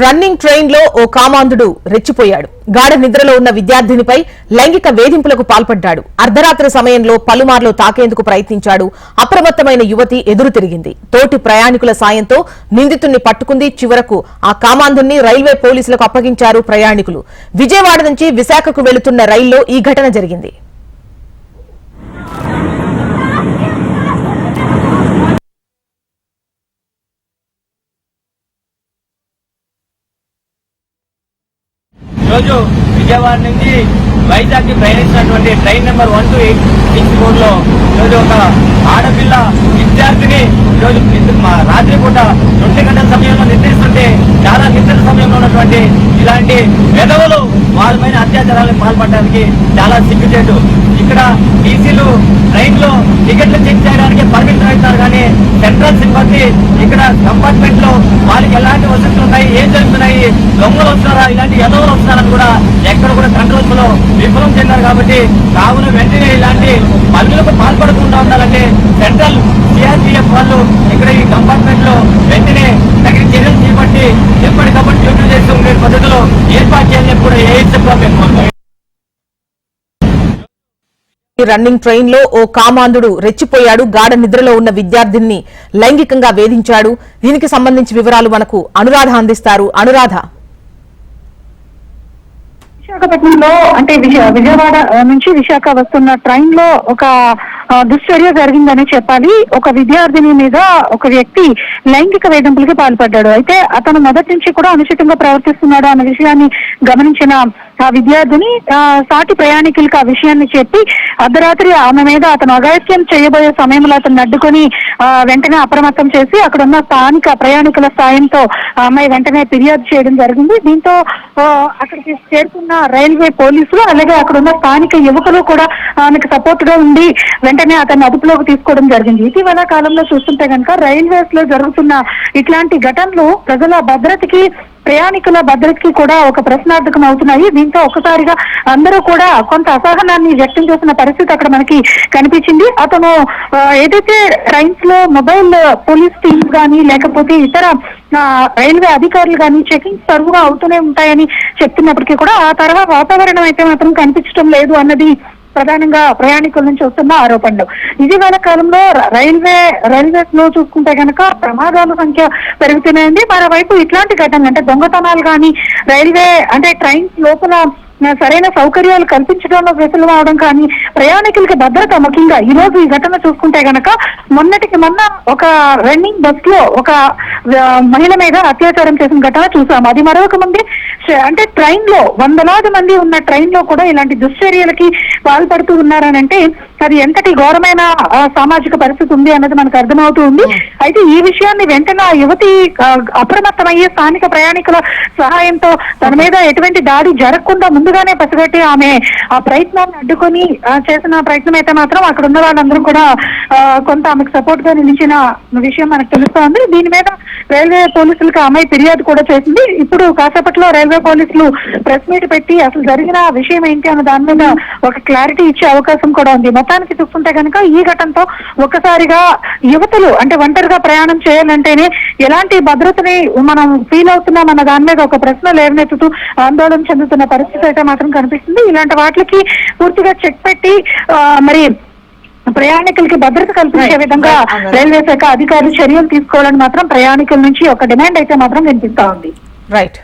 Running ట్రైన్లో ఓ కామాంధుడు రెచ్చిపోయాడు. గాఢ నిద్రలో ఉన్న విద్యార్థినిపై లైంగిక వేధింపులకు పాల్పడ్డాడు. అర్ధరాత్రి సమయంలో పలుమార్లు తాకేందుకు ప్రయత్నించాడు. అప్రమత్తమైన యువతి ఎదురు తిరిగింది. తోటి ప్రయాణికుల సాయంతో నిందితుణ్ణి పట్టుకుంది చివరకు ఆ కామాంధుణ్ణి రైల్వే పోలీసులకు అప్పగించారు ప్రయాణికులు. విజయవాడ నుంచి విశాఖకు వెళుతున్న రైల్లో ఈ ఘటన జరిగింది. ఈరోజు విజయవాడ నుంచి వైజాగ్కి ప్రయాణించినటువంటి train number one two eight six ఫోర్లో ఈరోజు ఒక ఆడపిల్ల విద్యార్థిని ఈరోజు రాత్రిపూట రాత్రి పూట రెండు గంటల సమయంలో నిద్రిస్తుంటే చాలా నిద్ర సమయంలో ఉన్నటువంటి ఇలాంటి వెధవలు వాళ్ళ పైన అత్యాచారాలకు పాల్పడడానికి చాలా సిగ్గుచేటు. ఇక్కడ టీసీలు ట్రైన్లో టికెట్లు చెక్ చేయడానికి పర్మిషన్ అవుతున్నారు కానీ సెంట్రల్ సిబ్బంది ఇక్కడ కంపార్ట్మెంట్ వాళ్ళకి ఎలాంటి వసతులు ఉన్నాయి? ఏం జరుగుతున్నాయి? దొంగలు వస్తున్నారా? ఇలాంటి ఎదవలు వస్తున్నారని కూడా ఎక్కడ కూడా కంట్రోల్స్లో విఫలం చెందారు కాబట్టి కావున వెంటనే ఇలాంటి పనులకు పాల్పడకుండా ఉండాలంటే సెంట్రల్ సిఆర్పిఎఫ్ వాళ్ళు ఇక్కడ ఈ కంపార్ట్మెంట్లో వెంటనే తగిన చర్యలు చేపట్టి ఎప్పటికప్పుడు డ్యూటీ చేస్తూ ఉండే పద్ధతిలో ఏర్పాటు చేయాలని కూడా ఏ చెప్పాలి రన్నింగ్ ట్రైన్లో ఓ కామాంధుడు రెచ్చిపోయాడు. గాఢ నిద్రలో ఉన్న విద్యార్థిని లైంగికంగా వేధించాడు. దీనికి సంబంధించి వివరాలు మనకు అనురాధ అందిస్తారు. అనురాధ. విశాఖపట్నంలో అంటే విజయవాడ నుంచి విశాఖ వస్తున్న ట్రైన్లో ఒక దుశ్చర్య జరిగిందని చెప్పాలి. ఒక విద్యార్థిని మీద ఒక వ్యక్తి లైంగిక వేధింపులకి పాల్పడ్డాడు. అయితే అతను మొదటి నుంచి కూడా అనుచితంగా ప్రవర్తిస్తున్నాడు అనే విషయాన్ని గమనించిన ఆ విద్యార్థిని సాటి ప్రయాణికులకు ఆ విషయాన్ని చెప్పి అర్ధరాత్రి ఆమె మీద అతను అగాత్యం చేయబోయే సమయంలో అతను అడ్డుకొని వెంటనే అప్రమత్తం చేసి అక్కడ ఉన్న స్థానిక ప్రయాణికుల సాయంతో అమ్మాయి వెంటనే ఫిర్యాదు చేయడం జరిగింది. దీంతో అక్కడికి చేరుకున్న రైల్వే పోలీసులు అలాగే అక్కడ ఉన్న స్థానిక యువకులు కూడా ఆమెకు సపోర్ట్గా ఉండి వెంటనే అతన్ని అదుపులోకి తీసుకోవడం జరిగింది. ఇటీవల కాలంలో చూస్తుంటే కనుక రైల్వేస్లో జరుగుతున్న ఇట్లాంటి ఘటనలు ప్రజల భద్రతకి ప్రయాణికుల భద్రతకి కూడా ఒక ప్రశ్నార్థకం అవుతున్నాయి. దీంతో ఒక్కసారిగా అందరూ కూడా కొంత అసహనాన్ని వ్యక్తం చేసిన పరిస్థితి అక్కడ మనకి కనిపించింది. అతను ఏదైతే ట్రైన్స్లో మొబైల్ పోలీస్ టీమ్స్ కానీ లేకపోతే ఇతర రైల్వే అధికారులు కానీ చెకింగ్ సర్వ్గా అవుతూనే ఉంటాయని చెప్తున్నప్పటికీ కూడా ఆ తరహా వాతావరణం అయితే మాత్రం కనిపించడం లేదు అన్నది ప్రధానంగా ప్రయాణికుల నుంచి వస్తున్న ఆరోపణలు. ఇటీవల కాలంలో రైల్వే రైల్వే రైల్వేస్లో చూసుకుంటే కనుక ప్రమాదాల సంఖ్య పెరుగుతున్నాయండి. మరోవైపు ఇట్లాంటి ఘటనలు అంటే దొంగతనాలు కానీ రైల్వే అంటే ట్రైన్స్ లోపల సరైన సౌకర్యాలు కల్పించడంలో విఫలం అవడం కానీ ప్రయాణికులకి భద్రత ముఖ్యంగా ఈ రోజు ఈ ఘటన చూసుకుంటే గనక మొన్నటికి మొన్న ఒక రన్నింగ్ బస్లో ఒక మహిళ మీద అత్యాచారం చేసిన ఘటన చూసాం. అది మరొక ముందే అంటే ట్రైన్లో వందలాది మంది ఉన్న ట్రైన్లో కూడా ఇలాంటి దుశ్చర్యలకి పాల్పడుతూ ఉన్నారని అంటే అది ఎంతటి ఘోరమైన సామాజిక పరిస్థితి ఉంది అన్నది మనకు అర్థమవుతూ ఉంది. అయితే ఈ విషయాన్ని వెంటనే ఆ యువతి అప్రమత్తమయ్యే స్థానిక ప్రయాణికుల సహాయంతో తన మీద ఎటువంటి దాడి జరగకుండా ముందుగానే పసిగట్టి ఆమె ఆ ప్రయత్నాన్ని అడ్డుకొని చేసిన ప్రయత్నం అయితే మాత్రం అక్కడ ఉన్న వాళ్ళందరూ కూడా కొంత ఆమెకు సపోర్ట్గా నిలిచిన విషయం మనకు తెలుస్తోంది. దీని మీద రైల్వే పోలీసులకు ఆమె అమ్మాయి ఫిర్యాదు కూడా చేసింది. ఇప్పుడు కాసేపట్లో రైల్వే పోలీసులు ప్రెస్ మీట్ పెట్టి అసలు జరిగిన విషయం ఏంటి అన్న దాని మీద ఒక క్లారిటీ ఇచ్చే అవకాశం కూడా ఉంది. మొత్తానికి చూస్తుంటే కనుక ఈ ఘటనతో ఒక్కసారిగా యువతులు అంటే ఒంటరిగా ప్రయాణం చేయాలంటేనే ఎలాంటి భద్రతని మనం ఫీల్ అవుతున్నాం అన్న దాని మీద ఒక ప్రశ్న లేవనెత్తుతూ ఆందోళన చెందుతున్న పరిస్థితి అయితే మాత్రం కనిపిస్తుంది. ఇలాంటి వాటికి పూర్తిగా చెక్ పెట్టి మరి ప్రయాణికులకి భద్రత కల్పించే విధంగా రైల్వే శాఖ అధికారులు చర్యలు తీసుకోవాలని మాత్రం ప్రయాణికుల నుంచి ఒక డిమాండ్ అయితే మాత్రం వినిపిస్తా ఉంది. రైట్